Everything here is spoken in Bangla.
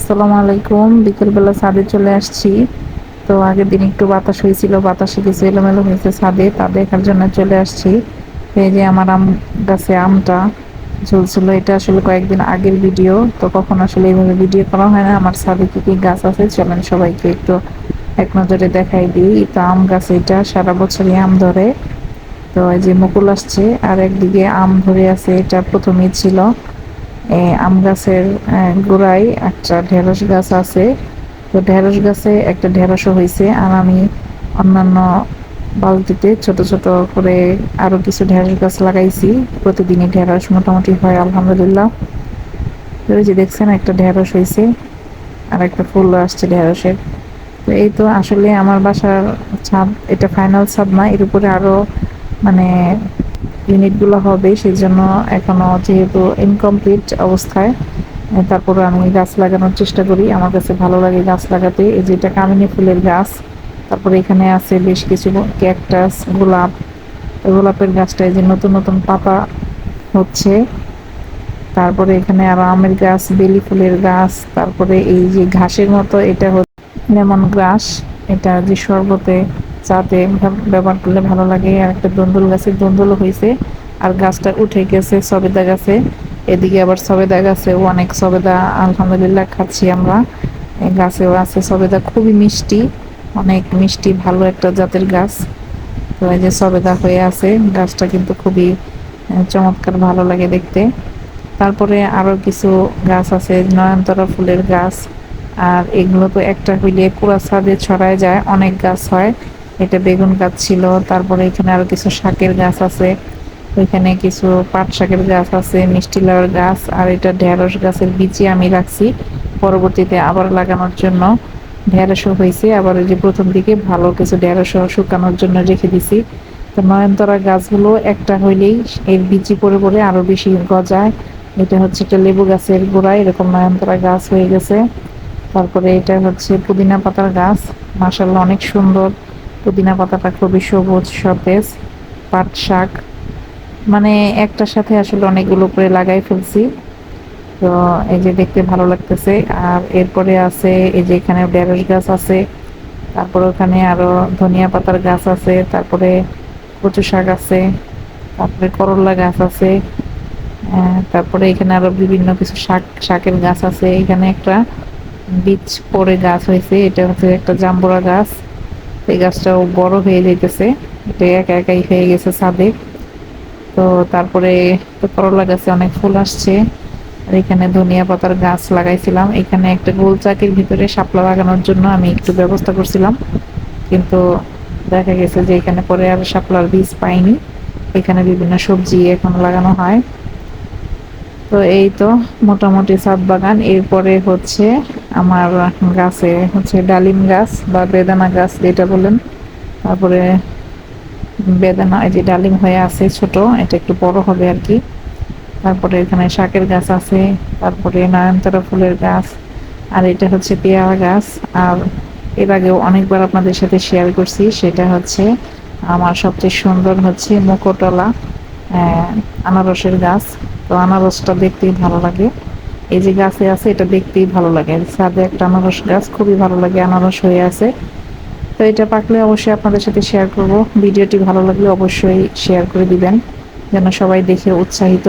আসসালামু আলাইকুম। বিকেলবেলা ছাদে চলে আসছি। তো আগের দিন একটু বাতাস হয়েছিল, বাতাসে কিছু এলোমেলো হয়েছে ছাদে, তা দেখার জন্য চলে আসছি। এই যে আমার আম গাছে আমটা ঝুলছিল, এটা আসলে কয়েকদিন আগের ভিডিও, তো কখন আসলে এইভাবে ভিডিও করা হয় না। আমার ছাদে কি কি গাছ আছে, চলেন সবাইকে একটু এক নজরে দেখাই দিই। তো আম গাছ এটা, সারা বছরই আম ধরে। তো এই যে মুকুল আসছে, আর একদিকে আম ধরে আছে, এটা প্রথমেই ছিল। আম গাছের গোড়ায় একটা ঢেঁড়স গাছ আছে। তো ঢেঁড়স গাছে একটা ঢেঁড়সও হয়েছে আর আমি অন্যান্য বালতিতে ছোট ছোট করে আরও কিছু ঢেঁড়স গাছ লাগাইছি। প্রতিদিনই ঢেঁড়স মোটামুটি হয়, আলহামদুলিল্লাহ। তো যে দেখছেন, একটা ঢেঁড়স হয়েছে আর একটা ফুল আসছে ঢেঁড়সের। তো এই তো আসলে আমার বাসার ছাদ, এটা ফাইনাল ছাদ না, এর উপরে আরও মানে ইউনিটগুলো হবে সেই জন্য এখনও যেহেতু ইনকমপ্লিট অবস্থায় তারপরে আমি গাছ লাগানোর চেষ্টা করি। আমার কাছে ভালো লাগে গাছ লাগাতে। এই যে এটা কামিনী ফুলের গাছ, তারপরে এখানে আছে বেশ কিছু ক্যাকটাস গোলাপ। গোলাপের গাছটা এই যে নতুন নতুন পাতা হচ্ছে। তারপরে এখানে আরও আমের গাছ, বেলি ফুলের গাছ, তারপরে এই যে ঘাসের মতো এটা হচ্ছে লেমন গ্রাস। এটা যে শরবতে চাতে ব্যব- ব্যবহার করলে ভালো লাগে, আর একটা দন্দুল গাছের দন্দুলও হয়েছে আর গাছটা উঠে গেছে সবেদা গাছে, এদিকে আবার সবেদা গাছেও অনেক সবেদা, আলহামদুলিল্লাহ খাচ্ছি আমরা। গাছেও আছে সবেদা, খুবই মিষ্টি, অনেক মিষ্টি, ভালো একটা জাতের গাছ। তো এই যে সবেদা হয়ে আছে, গাছটা কিন্তু খুবই চমৎকার ভালো লাগে দেখতে। তারপরে আরও কিছু গাছ আছে, নয়নতরা ফুলের গাছ, আর এগুলো তো একটা হইলে কুড়া ছাদে ছড়ায় যায়, অনেক গাছ হয়। এটা বেগুন গাছ ছিল। তারপরে এখানে আরও কিছু শাকের গাছ আছে। ওইখানে কিছু পাট শাকের গাছ আছে, মিষ্টি লাউয়ের গাছ, আর এটা ঢেঁড়স গাছের বীজই আমি রাখছি পরবর্তীতে আবার লাগানোর জন্য। ঢেঁড়সও হয়েছে, আবার ওই যে প্রথম দিকে ভালো কিছু ঢেঁড়সও শুকানোর জন্য রেখে দিছি। তো নয়নতরা গাছগুলো একটা হইলেই এর বীজি পরে পরে আরও বেশি গজায়। এটা হচ্ছে একটা লেবু গাছের গোড়া এরকম নয়নতরা গাছ হয়ে গেছে। তারপরে এটা হচ্ছে পুদিনা পাতার গাছ। মাসাল্লাহ অনেক সুন্দর। পুদিনা পাতাটা খুবই সবুজ, সতেজ, পাট শাক। মানে একটার সাথে আসলে অনেকগুলো করে লাগাই ফেলছি। তো এই যে দেখতে ভালো লাগতেছে। আর এরপরে আছে এই যে এখানে ঢেঁড়স গাছ আছে। তারপরে ওখানে আরও ধনিয়া পাতার গাছ আছে। তারপরে কচু শাক আছে। তারপরে করলা গাছ আছে। তারপরে এখানে আরও বিভিন্ন কিছু শাক, শাকের গাছ আছে। এখানে একটা বীজ পরে গাছ হয়েছে। এটা হচ্ছে একটা জাম্বুরা গাছ। এই গাছটাও বড় হয়ে যাইতেছে। এটা একা একাই হয়ে গেছে ছাদে। তো তারপরে তো করলা গাছে অনেক ফুল আসছে। আর এখানে ধনিয়া পাতার গাছ লাগাইছিলাম। এখানে একটা গোল চাকির ভিতরে শাপলা লাগানোর জন্য আমি একটু ব্যবস্থা করছিলাম। কিন্তু দেখা গেছে যে এখানে পরে আর শাপলার বীজ পাইনি। এখানে বিভিন্ন সবজি এখন লাগানো হয়। তো এই তো মোটামুটি ছাদ বাগান। এরপরে হচ্ছে আমার গাছে হচ্ছে ডালিম গাছ বা বেদানা গাছ যেটা বলেন। তারপরে বেদানা, এই যে ডালিম হয়ে আছে ছোট, এটা একটু বড় হবে আর কি তারপরে এখানে শাকের গাছ আছে, তারপরে নয়নতারা ফুলের গাছ, আর এটা হচ্ছে পেয়ারা গাছ। আর এর আগেও অনেকবার আপনাদের সাথে শেয়ার করছি, সেটা হচ্ছে আমার সবচেয়ে সুন্দর হচ্ছে মুকোটলা আনারসের গাছ। তো আনারসটা দেখতেই ভালো লাগে। এই যে গাছে আছে, এটা দেখতেই ভালো লাগে। ছাদে একটা আনারস গাছ, খুবই ভালো লাগে, আনারস হয়ে আছে। তো এটা পাকলে অবশ্যই আপনাদের সাথে শেয়ার করব। ভিডিওটি ভালো লাগলে অবশ্যই শেয়ার করে দিবেন, যেন সবাই দেখে উৎসাহিত